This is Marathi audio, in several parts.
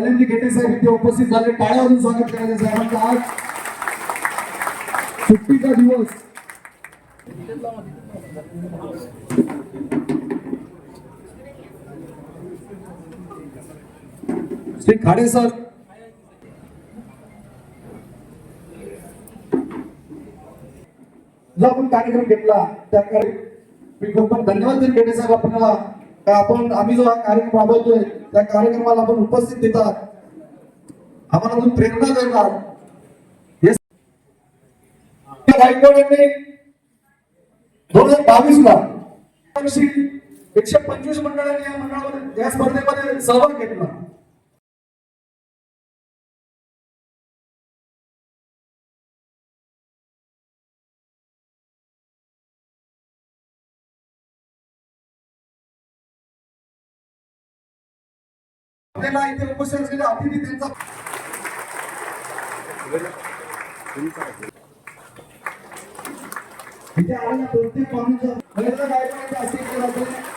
कल्याणजी घेटे साहेब इथे उपस्थित झाले. टाळ्यावरून स्वागत करायचं साहेबांचं. आज सुट्टीचा दिवस. श्री खाडे सर. जो आपण कार्यक्रम घेतला त्या मी खूप खूप धन्यवाद देईन घेटे साहेब आपल्याला. का आपण आम्ही जो हा कार्यक्रम राबवतोय त्या कार्यक्रमाला आपण उपस्थित देतात. आम्हाला तुम्ही प्रेरणा देणार. हे गायकवाड यांनी दोन हजार बावीस ला एकशे पंचवीस मंडळांनी या मंडळामध्ये या स्पर्धेमध्ये सहभाग घेतला. आपल्याला इथे उपस्थित असलेले अतिथी त्यांचा इथे आलेल्या प्रत्येक पाहुण्याचं महिला गायकवाडचे असेल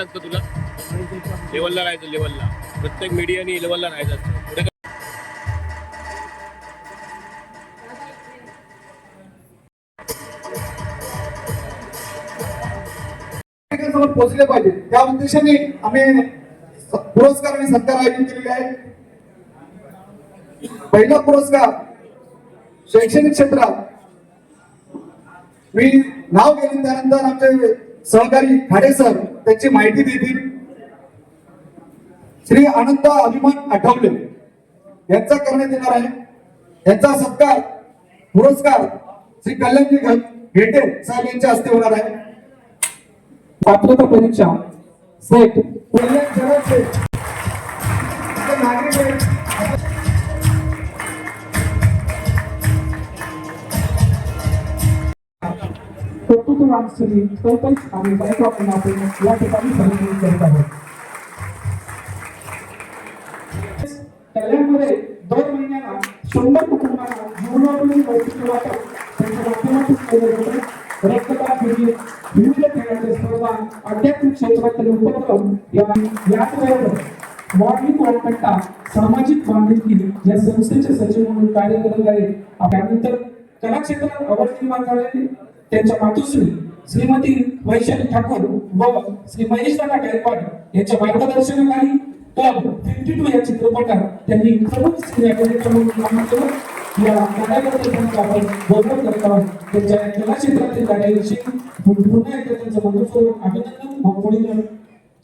आता लागतं तुला? लेवलला राहायचं लेवलला. प्रत्येक मीडियाने लेवलला राहायचं असतं. पुढे पोहोचले पाहिजे. त्या उद्देशाने आम्ही पुरस्कार आणि सत्कार आयोजित केलेले आहे पहिला पुरस्कार शैक्षणिक क्षेत्रात. मी नाव घेऊन त्यानंतर आमचे सहकारी खाडे सर त्याची माहिती देतील. श्री आनंद अभिमान आठवले. यांचा करण्यात येणार आहे. यांचा सत्कार पुरस्कार श्री कल्याणजी घेटे साहेब यांच्या हस्ते होणार आहे. पात्रता परीक्षा सेट कल्याण कुटुंब कर्तृत्ववानश्री चौपैस आणि गायकवाड आपण या ठिकाणी संकलित करत आहोत कल्याणमध्ये दोन महिन्याला शंभर कुटुंबांना जीवनावरील वैद्यकीय वाटप त्यांच्या माध्यमातून केले जाते रक्तदान शिबिर विविध खेळाचे स्पर्धा आध्यात्मिक क्षेत्रातील उपक्रम या याचबरोबर मॉर्निंग कोलकाता सामाजिक बांधिलकी या संस्थेचे सचिव म्हणून कार्य करत आहे त्यानंतर कला क्षेत्रात आवड निर्माण झालेली त्यांच्या मातोश्री श्रीमती वैशाली ठाकूर व श्री महेश दादा गायकवाड यांच्या मार्गदर्शनाखाली क्लब फिफ्टी टू या चित्रपटात त्यांनी प्रमुख स्त्री म्हणून केलं. या कार्याबद्दल त्यांचं आपण गौरव करत आहोत त्यांच्या या कला क्षेत्रातील कार्याविषयी पुन्हा एकदा त्यांचं मनपूर्वक अभिनंदन व पुढील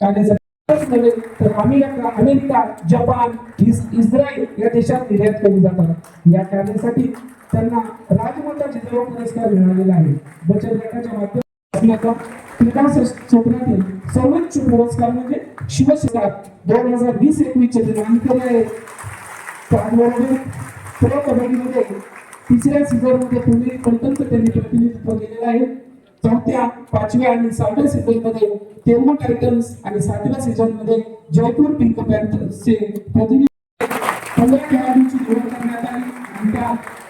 कार्यासाठी नव्हे तर अमेरिका अमेरिका जपान इस- इस्रायल या देशात निर्यात केली जातात. या कार्यासाठी त्यांना राजमाता जिजाऊ पुरस्कार मिळालेला आहे. बचत गटाच्या माध्यमातून क्रीडा क्षेत्रातील सर्वोच्च पुरस्कार म्हणजे शिवसेना दोन हजार वीस एकवीसचे चे आहे त्याचबरोबर प्रो कबड्डीमध्ये तिसऱ्या सीझनमध्ये पुणे पर्यंत त्यांनी प्रतिनिधित्व केलेलं आहे. चौथ्या पाचव्या आणि सहाव्या सीझनमध्ये मध्ये टायटन्स आणि सातव्या सीझनमध्ये जयपूर पिंक पॅन्थर्सचे प्रतिनिधी पंधरा खेळाडूंची निवड करण्यात आली. आणि त्या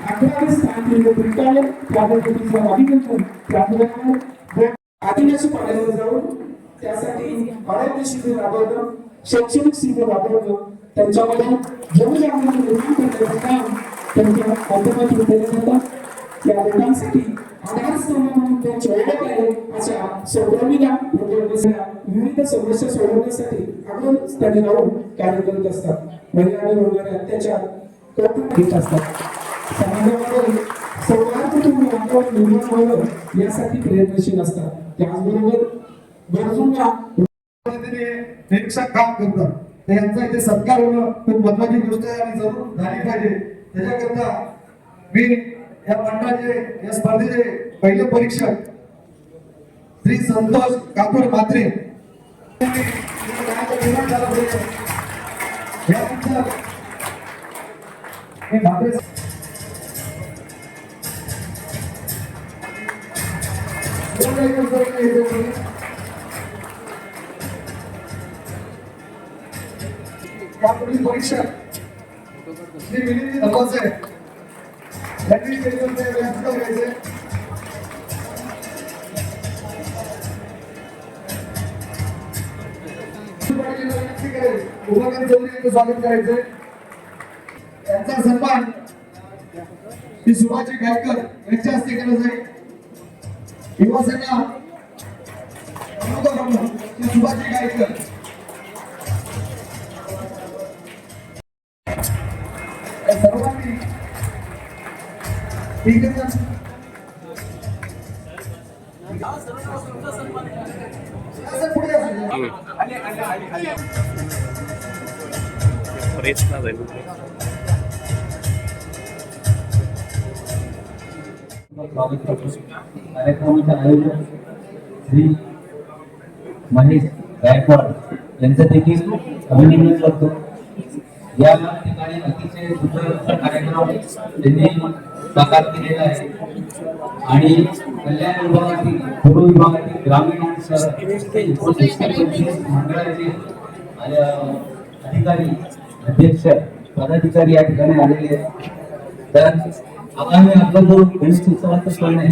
अकरावे स्थान दिले पिंकावर त्याबद्दल तिचं अभिनंदन त्याबरोबर आदिवासी पाड्यावर जाऊन त्यासाठी आरोग्य शिबिर राबवलं शैक्षणिक शिबिर राबवलं. त्यांच्यामध्ये जनजागृती निर्माण करण्याचं काम त्यांच्या माध्यमातून केलं जातं या लोकांसाठी आधारस्तंभ म्हणून त्यांची ओळख आहे अशा समस्या सोडवण्यासाठी अगोदर त्यांनी राहून कार्य करत असतात. महिलांवर होणारे अत्याचार कौटुंब घेत असतात. समाजामध्ये सौहार्दपूर्ण वातावरण निर्माण व्हावं यासाठी प्रयत्नशील असतात. त्याचबरोबर गरजूंना निरीक्षक काम करतात. यांचा इथे सत्कार होणं खूप महत्वाची गोष्ट आहे आणि जरूर झाली पाहिजे. त्याच्याकरता मी या मंडळाचे या स्पर्धेचे पहिले परीक्षक श्री संतोष काकोड मात्रे हे भाकरे यापुढील परीक्षा श्री उभारणी चौधरी यांचं स्वागत करायचंय यांचा सन्मान श्री सुभाषजी गायकर यांच्या हस्ते केला जाईल. युवासेना श्री सुभाषजी गायकर सर्वांनी ठीक आहे पुढे असं. प्रेसला जाईल कार्यक्रमाचे आयोजक श्री महेश गायकवाड यांचं देखील अभिनंदन करतो या ठिकाणी अतिशय सुंदर असा कार्यक्रम त्यांनी साकार केलेला आहे आणि कल्याण विभागातील पूर्व विभागातील ग्रामीण आणि शहर मंडळाचे अधिकारी अध्यक्ष पदाधिकारी या ठिकाणी आलेले आहेत. तर आगामी आपला जो गणेश उत्सवाचा सण आहे.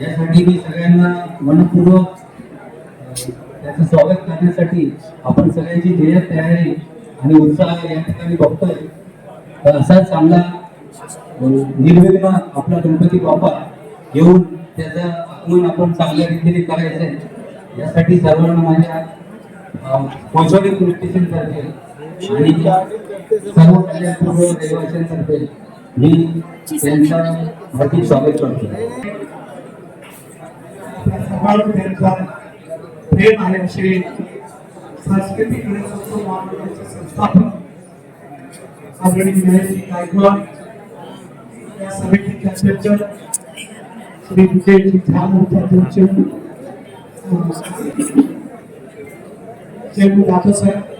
यासाठी मी सगळ्यांना मनपूर्वक त्याचं स्वागत करण्यासाठी आपण सगळ्यांची ध्येय तयारी आणि उत्साह या ठिकाणी बघतोय. तर असा चांगला निर्विघ्न आपला गणपती बाप्पा येऊन त्याचं आगमन आपण चांगल्या रीतीने करायचं आहे यासाठी सर्वांना माझ्या कोचवाडी पोलीस करते आणि सर्व कल्याणपूर्व रहिवाशांतर्फे मी त्यांचं हार्दिक स्वागत करतो. सभागृह त्यांचा प्रेम आहे असे सांस्कृतिक गणेशोत्सव महामंडळाचे संस्थापक आदरणीय महेशजी गायकवाड या समितीचे अध्यक्ष श्री विजयजी ठाकूर अध्यक्ष चेंबू दादासाहेब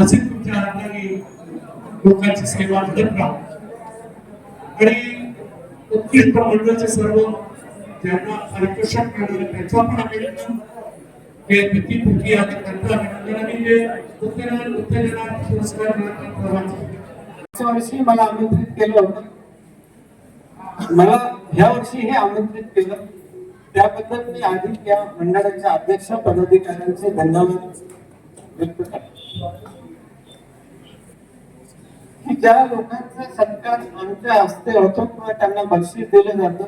असे तुमच्या हाताने लोकांची सेवा करत राहा. आणि उत्कृष्ट मंडळाचे सर्व ज्यांना पारितोषिक मिळालं त्यांचा पण अभिनंदन हे किती पुकी आणि करता अभिनंदन आणि जे उत्तेजन उत्तेजना पुरस्कार मिळतात सर्वांचे. वर्षी मला आमंत्रित केलं होतं. मला ह्या वर्षी हे आमंत्रित केलं. त्याबद्दल मी आधी या मंडळाच्या अध्यक्ष पदाधिकाऱ्यांचे धन्यवाद व्यक्त करतो ज्या लोकांचा सत्कार आमच्या हस्ते होतो किंवा त्यांना बक्षीस दिलं जात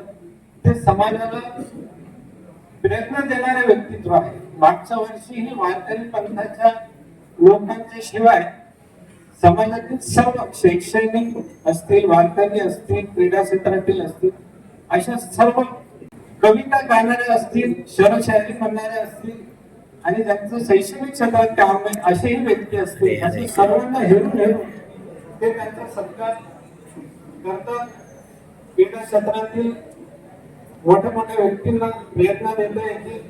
ते समाजाला प्रेरणा देणारे व्यक्तित्व आहे. मागच्या वर्षीही वारकरी पंथाच्या लोकांच्या शिवाय समाजातील सर्व शैक्षणिक असतील वारकरी असतील क्रीडा क्षेत्रातील असतील अशा सर्व कविता गाणारे असतील शरशायरी म्हणणारे असतील आणि ज्यांचं शैक्षणिक क्षेत्रात काम आहे असेही व्यक्ती असतील. असे सर्वांना हेरून हेरून ते त्यांचा सत्कार करतात. क्रीडा क्षेत्रातील मोठ्या मोठ्या व्यक्तींना प्रयत्न देता येते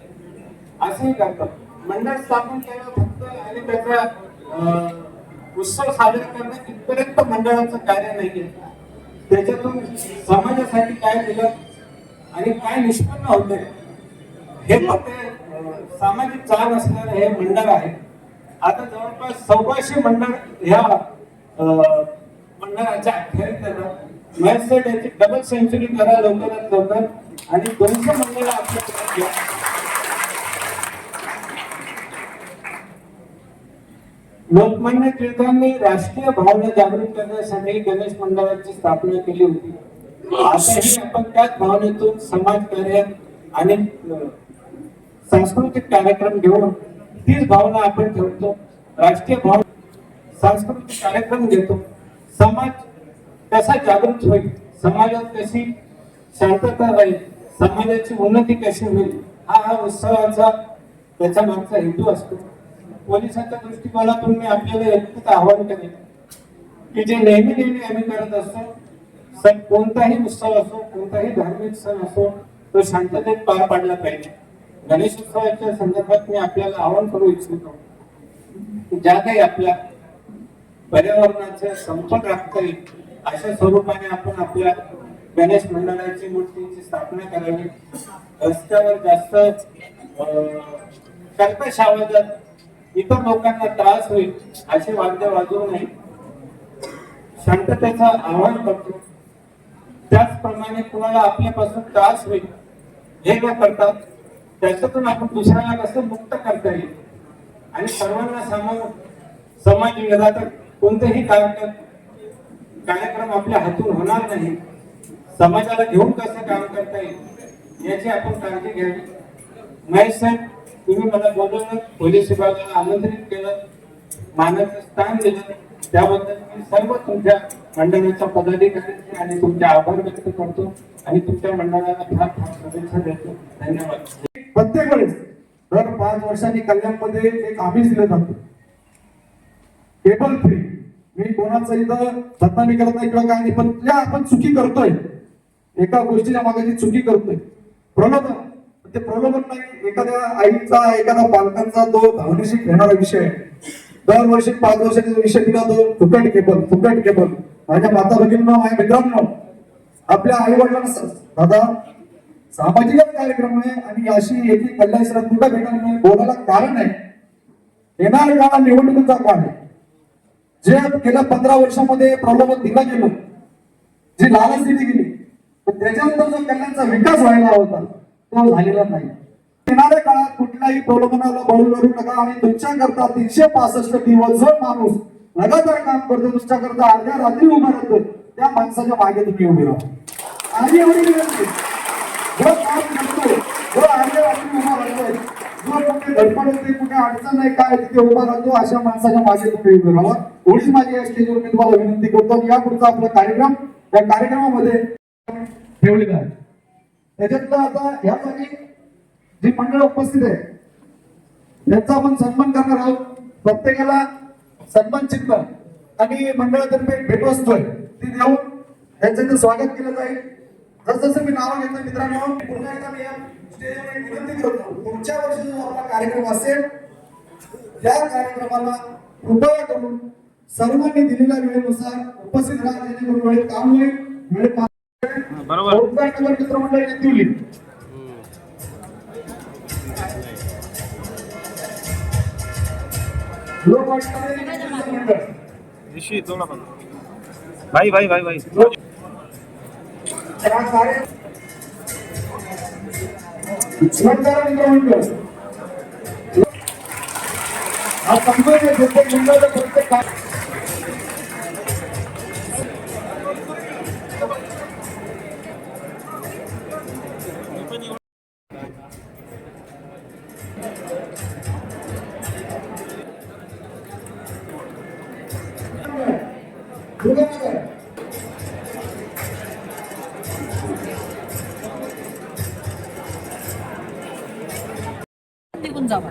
असंही करतात. मंडळ स्थापन केलं फक्त आणि त्याचा उत्सव साजरा करणं इथपर्यंत मंडळाचं कार्य नाहीये. त्याच्यातून समाजासाठी काय दिलं आणि काय निष्पन्न होते हे फक्त सामाजिक चाल असणारं हे मंडळ आहे. आता जवळपास सव्वाशे मंडळ ह्या मंडळाच्या अखेरीत येतात महेश सर याची डबल सेंचुरी करा लवकरात लवकर आणि दोनशे मंडळ आपल्याकडे घ्या. लोकमान्य टिळकांनी राष्ट्रीय भावना जागृत करण्यासाठी गणेश मंडळाची स्थापना केली होती. आताही आपण त्याच भावनेतून समाज कार्य आणि सांस्कृतिक कार्यक्रम घेऊन तीच भावना आपण ठेवतो. राष्ट्रीय भावना सांस्कृतिक कार्यक्रम घेतो. समाज कसा जागृत होईल? समाजात कशी शांतता राहील? समाजाची उन्नती कशी होईल? हा हा उत्सवाचा त्याच्या मागचा हेतू असतो. पोलिसांच्या दृष्टिकोनातून मी आपल्याला एकच आव्हान करेन की जे नेहमी नेहमी आम्ही करत असतो सण कोणताही उत्सव असो कोणताही धार्मिक सण असो तो शांततेत पार पाडला पाहिजे. गणेश उत्सवाच्या संदर्भात मी आपल्याला आवाहन करू इच्छितो ज्या काही आपल्या पर्यावरणाच्या संपत राखता येईल अशा स्वरूपाने आपण आपल्या गणेश मंडळाची मूर्तींची स्थापना करावी. रस्त्यावर जास्त अं, कर्कश आवाजात इतर लोकांना त्रास होईल असे वाद्य वाजवू नये. शांततेचं आव्हान करतो. त्याचप्रमाणे कुणाला आपल्यापासून त्रास होईल हे न करता त्याच्यातून आपण दुसऱ्याला कसं मुक्त करता येईल? आणि सर्वांना सामावून समाज विघातक कोणतेही कार्यक्रम कार्यक्रम आपल्या हातून होणार नाही. समाजाला घेऊन कसं काम करता येईल याची आपण काळजी घ्यावी. महेश साहेब तुम्ही मला बोलवलं पोलीस विभागाला आमंत्रित केलं मानाचं स्थान दिलं. त्याबद्दल मी सर्व तुमच्या मंडळाच्या पदाधिकाऱ्यांचे आणि तुमचे आभार व्यक्त करतो आणि तुमच्या मंडळाला फार फार शुभेच्छा देतो. धन्यवाद. प्रत्येक वेळेस दर पाच वर्षांनी कल्याणमध्ये एक आमिष दिलं जातं. केबल फ्री मी कोणाचं इथं बदनामी करत नाही किंवा काय नाही पण त्या आपण चुकी करतोय. एका गोष्टीच्या मागे चुकी करतोय. प्रलोभन. ते प्रलोभन नाही. एखाद्या आईचा एखाद्या पालकांचा तो भावनेशी घेणारा विषय आहे. दरवर्षी पाच वर्षाचा विषय दिला तो फुकट केबल फुकट केबल माझ्या माता भगिनींनो माझ्या मित्रांनो आपल्या आई वडिलांना दादा सामाजिकच कार्यक्रम आहे आणि अशी एकी कल्याण कुठं भेटणार नाही बोलायला कारण आहे येणार काळ निवडणुकीचा काळ आहे. जे गेल्या पंधरा वर्षामध्ये प्रलोभन दिलं गेलं जी लालच दिली गेली त्याच्यानंतर जो कल्याणचा विकास व्हायला होता तो झालेला नाही. येणाऱ्या काळात कुठल्याही प्रलोभनाला बळी करू नका आणि तुमच्याकरता तीनशे पासष्ट दिवस जो माणूस लगातार काम करतो तुमच्याकरता अर्ध्या रात्री उभा राहतो त्या माणसाच्या मागे तुम्ही उभे राहा. आणि एवढी विनंती जो काम करतो जो अर्ध्या रात्री उभा राहतोय जो कुठे धडपड होते कुठे अडचण नाही काय तिथे उभा राहतो अशा माणसाच्या मागे तुम्ही उभे राहा. एवढीच माझी या स्टेजवर मी तुम्हाला विनंती करतो. आणि यापुढचा आपला कार्यक्रम या कार्यक्रमामध्ये ठेवलेला आहे. त्याच्यातलं आता या जागी जी मंडळ उपस्थित आहे त्यांचा आपण सन्मान करणार आहोत. प्रत्येकाला सन्मान चिन्ह आणि मंडळातर्फे भेटवस्तू आहे ती देऊन त्यांचं ते स्वागत केलं जाईल. जसं मी नाव घेतो मित्रांनो पुन्हा एकदा मी या स्टेजवर विनंती करतो. पुढच्या वर्षी जो आपला कार्यक्रम असेल त्या कार्यक्रमाला कृपया करून सर्वांनी दिलेल्या वेळेनुसार उपस्थित राहा जेणेकरून वेळेत काम होईल वेळेत बरोबर. मित्रमंडळी दिली भाई भाई भाई भाई. हा प्रत्येक प्रत्येक निघून जावा.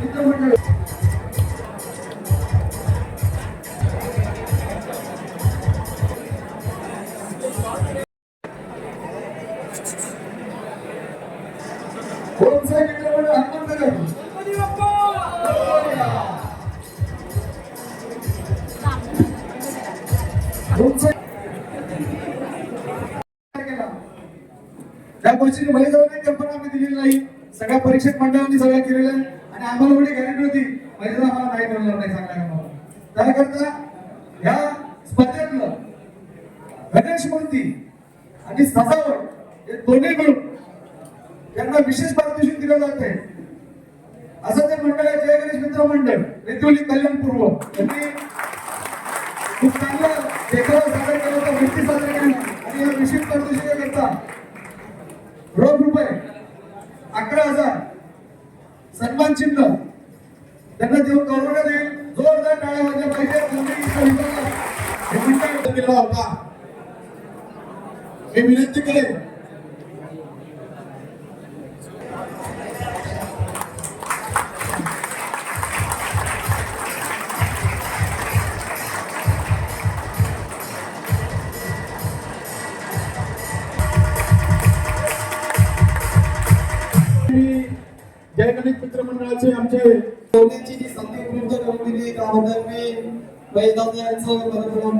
मित्रमंडळ परीक्षक मंडळांनी सगळं केलेलं आहे आणि आम्हाला एवढी गॅरंटी होती. पैसा आम्हाला नाही मिळणार नाही सांगणार कामाला त्याकरता या स्पर्धेतलं गणेश मूर्ती आणि सजावट हे दोन्ही मिळून त्यांना विशेष पारितोषिक दिलं जात आहे. असं ते मंडळ आहे जय गणेश मित्र मंडळ वेतोली कल्याण पूर्व यांनी खूप चांगलं देखावा सादर केला होता मूर्ती सादर केली. आणि या विशेष पारितोषिकाकरता हजार सन्मान चिन्ह त्यांना देऊन गौरवण्यात देईल जोरदार टाळ्या वाजल्या पाहिजे कोणत्याही केला होता. मी विनंती करेन. मी जय गणित मित्र मंडळाचे आमचे ठेवण्याची जी संधी उपलब्ध करून दिली त्याबद्दल मी वैदांत यांचं मनपूर्वक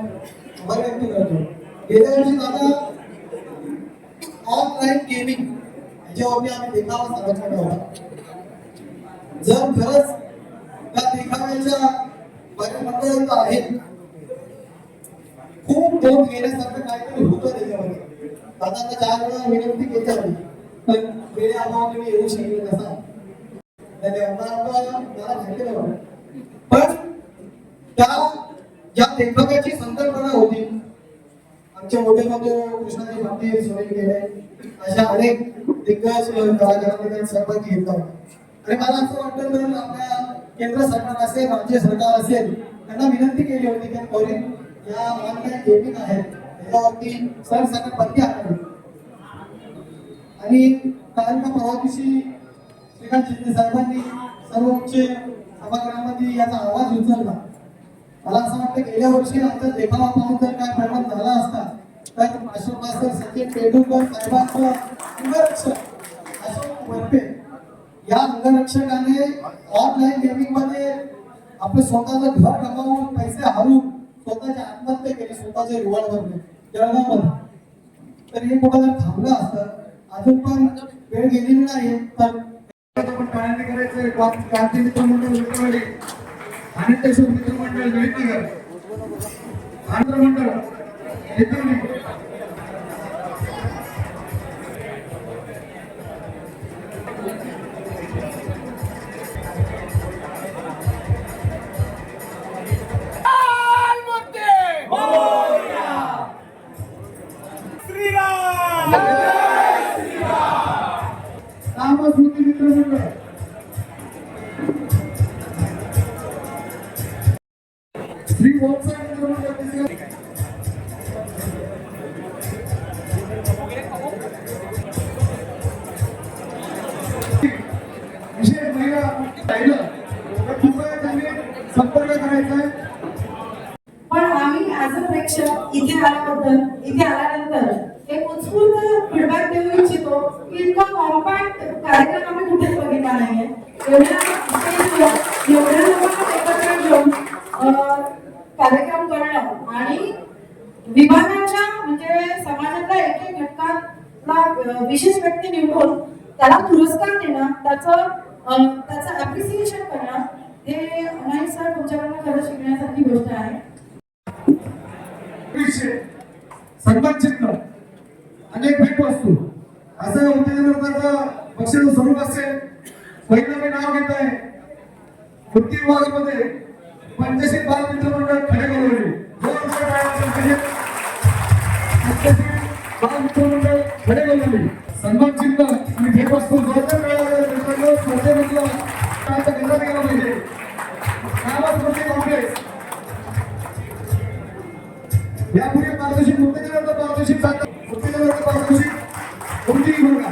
आभार व्यक्त करतो. गेल्या वर्षी दादा ऑनलाईन गेमिंग याच्यावरती आम्ही देखावा सांगितलेला होता. जर खरंच त्या देखाव्याच्या मंडळात आहे खूप दोन घेण्यासारखं काहीतरी होतं त्याच्यामध्ये. दादांना चार वेळा विनंती केली होती पण वेळे अभावाने येऊ शकले नसा पण त्या ज्या लेखकाची संकल्पना होती आमचे मोठे मोठे कृष्णाजी भक्ती सोयी गेले. अशा अनेक दिग्गज कलाकारांमध्ये त्यात सहभागी घेतला आणि मला असं वाटतं तर आपल्या केंद्र सरकार असेल राज्य सरकार असेल त्यांना विनंती केली होती की त्वरित या ऑनलाईन गेमिंग आहेत. त्याच्यावरती सर सरसकट बंदी आणावी आणि काल का परवा दिवशी श्रीकांत शिंदे साहेबांनी सर्वोच्च सभागृहामध्ये याचा आवाज उचलला. मला असं वाटतं गेल्या वर्षी आमचा देखावा पाहून जर काय परिणाम झाला असता तर अशोक मास्तर सचिन तेंडुलकर साहेबांचं अंगरक्षक अशोक बर्फे या अंगरक्षकाने ऑनलाईन गेमिंगमध्ये आपलं स्वतःचं घर गमावून पैसे हरून स्वतःची आत्महत्या केली स्वतःच्या रिवॉल्वरने जळगावमध्ये. तर हे कुठं जर थांबलं असतं अजून पण वेळ गेलेली नाही तर आपण पाळणे करायचं क्रांती मित्र मंडळ विक्रवाडी अनंतेश्वर मित्र मंडळ विळीनगर आंध्र मंडळ राहिलं तर कृपया त्यांनी संपर्क करायचा आहे. पण आम्ही ऍज अ प्रेक्षक इथे आल्याबद्दल इथे आल्यानंतर एक उत्स्फूर्त फीडबॅक देऊ इच्छितो की इतका कॉम्पॅक्ट कार्यक्रम आम्ही कुठेच बघितला नाहीये. एवढ्या एवढ्या लोकांना एकत्र घेऊन कार्यक्रम करणं आणि विभागाच्या म्हणजे समाजातल्या एक एक घटकाला विशेष व्यक्ती निवडून त्याला पुरस्कार देणं त्याचं त्याचं अप्रिसिएशन करणं हे नाही सर तुमच्याकडनं खरं शिकण्यासारखी गोष्ट आहे. विषय सन्मान चिन्ह अनेक असं उत्तेजनाचं पक्षाचं स्वरूप असेल. पहिलं मी नाव घेत आहे. कृती विभागामध्ये पंचशील बाल मित्र मंडळ खडे बनवले बाल मित्र मंडळ खडे बनवले सन्मान चिन्ह आणि भेटवस्तू जोरदार मिळाला वाजल्या म्हटलं स्पर्धेमधला टाळ्याचा गजर गेला पाहिजे कामास्मृती काँग्रेस यापुढे पारदर्शी उत्तेजनाचा पारदर्शी सांगा उत्तेजनाचा पारदर्शक कोणतीही भूमिका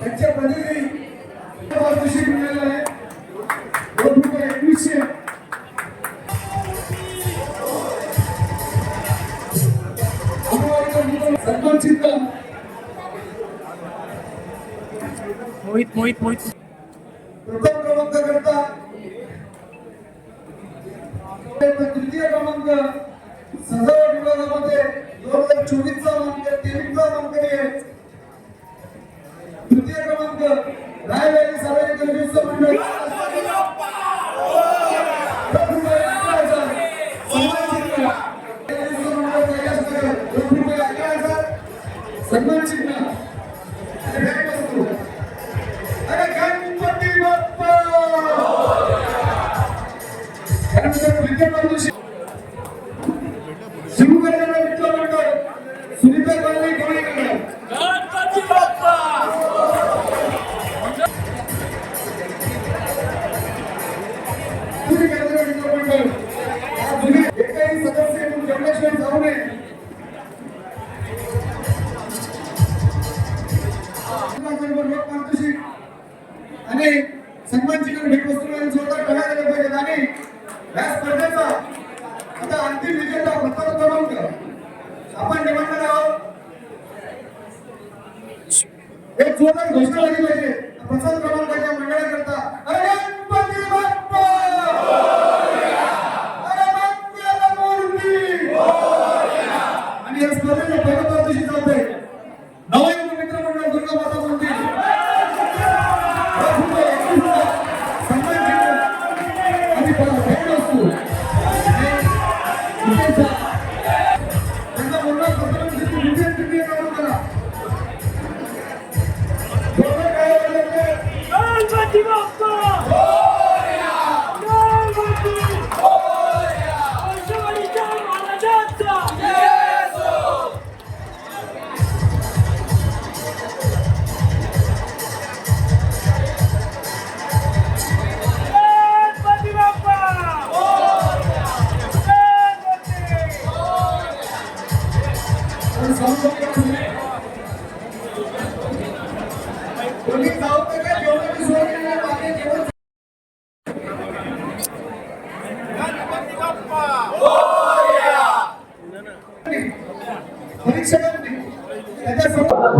त्यांच्या प्रतिनिधी पारदर्शक मिळालेला आहे. दोन रुपये एकवीसशे. मोहित मोहित मोहित.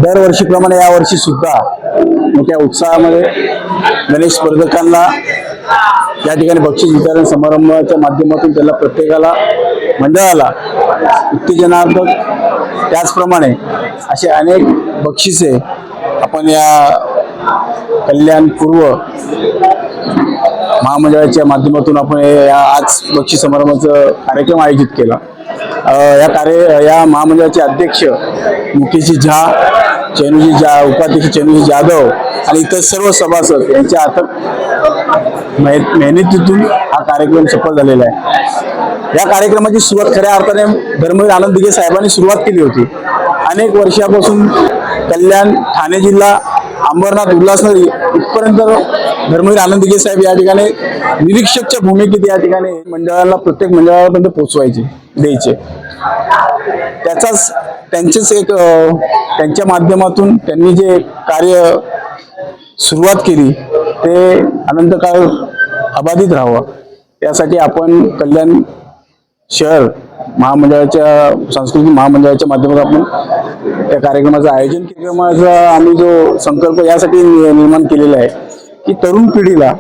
दरवर्षीप्रमाणे यावर्षी सुद्धा मोठ्या उत्साहामध्ये गणेश स्पर्धकांना या ठिकाणी बक्षीस वितरण समारंभाच्या माध्यमातून त्याला प्रत्येकाला मंडळाला उत्तेजनार्थ त्याचप्रमाणे असे अनेक बक्षिसे आपण या कल्याण पूर्व महामंडळाच्या माध्यमातून आपण या आज बक्षीस समारंभाचा कार्यक्रम आयोजित केला. या कार्य या महामंडळाचे अध्यक्ष मुकेशी झा चेनुजी जा उपाध्यक्ष चेनुजी जाधव आणि इतर सर्व सभासद यांच्या अथक मेहनतीतून हा कार्यक्रम सफल झालेला आहे. या कार्यक्रमाची सुरुवात खऱ्या अर्थाने धर्मवीर आनंद दिघे साहेबांनी सुरुवात केली होती. अनेक वर्षापासून कल्याण ठाणे जिल्हा अंबरनाथ उल्हासनगर इथपर्यंत धर्मवीर आनंदगे साहेब या ठिकाणी निरीक्षकच्या भूमिकेत या ठिकाणी मंडळाला प्रत्येक मंडळापर्यंत पोहोचवायचे द्यायचे. त्याचाच त्यांचेच एक त्यांच्या माध्यमातून त्यांनी जे कार्य सुरुवात केली ते अनंतकाळ अबाधित राहावं. त्यासाठी आपण कल्याण शहर महामंडळाच्या सांस्कृतिक महामंडळाच्या माध्यमातून आपण त्या कार्यक्रमाचं आयोजन कार्यक्रमाचा आम्ही जो संकल्प यासाठी निर्माण केलेला आहे की तरुण पिढीला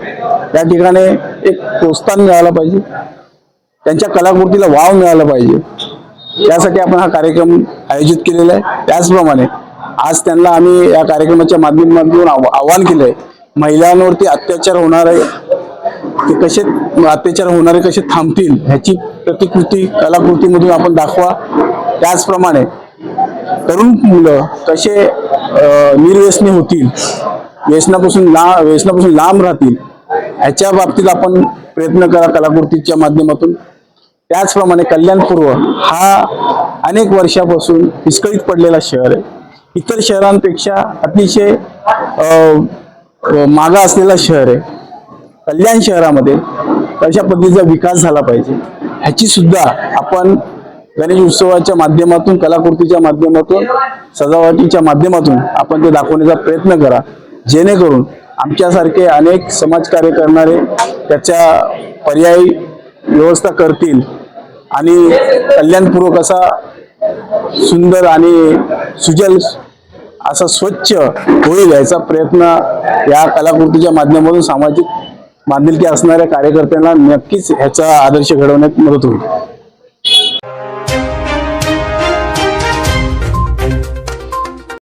या ठिकाणी एक प्रोत्साहन मिळालं पाहिजे. त्यांच्या कलाकृतीला वाव मिळाला पाहिजे. यासाठी आपण हा कार्यक्रम आयोजित केलेला आहे. त्याचप्रमाणे आज त्यांना आम्ही या कार्यक्रमाच्या माध्यमातून आव- आवाहन केलं आहे महिलांवरती अत्याचार होणारे ते कसे अत्याचार होणारे कसे थांबतील ह्याची प्रतिकृती कलाकृतीमधून आपण दाखवा. त्याचप्रमाणे तरुण मुलं कसे निर्व्यसनी होतील व्यसनापासून ला व्यसनापासून लांब राहतील ह्याच्या बाबतीत आपण प्रयत्न करा कलाकृतीच्या माध्यमातून. त्याचप्रमाणे कल्याणपूर्व हा अनेक वर्षापासून विस्कळीत पडलेला शहर आहे. इतर शहरांपेक्षा अतिशय मागा असलेला शहर आहे. कल्याण शहरामध्ये अशा पद्धतीचा विकास झाला पाहिजे. ह्याची सुद्धा आपण गणेश उत्सवाच्या माध्यमातून कलाकृतीच्या माध्यमातून सजावटीच्या माध्यमातून आपण ते दाखवण्याचा प्रयत्न करा. जेणेकरून आमच्यासारखे अनेक समाजकार्य करणारे त्याच्या पर्यायी व्यवस्था करतील आणि कल्याणपूर्वक असा सुंदर आणि सुजल असा स्वच्छ होईल याचा प्रयत्न या कलाकृतीच्या माध्यमातून सामाजिक बांधिलकी असणाऱ्या कार्यकर्त्यांना नक्कीच ह्याचा आदर्श घडवण्यात मदत होईल.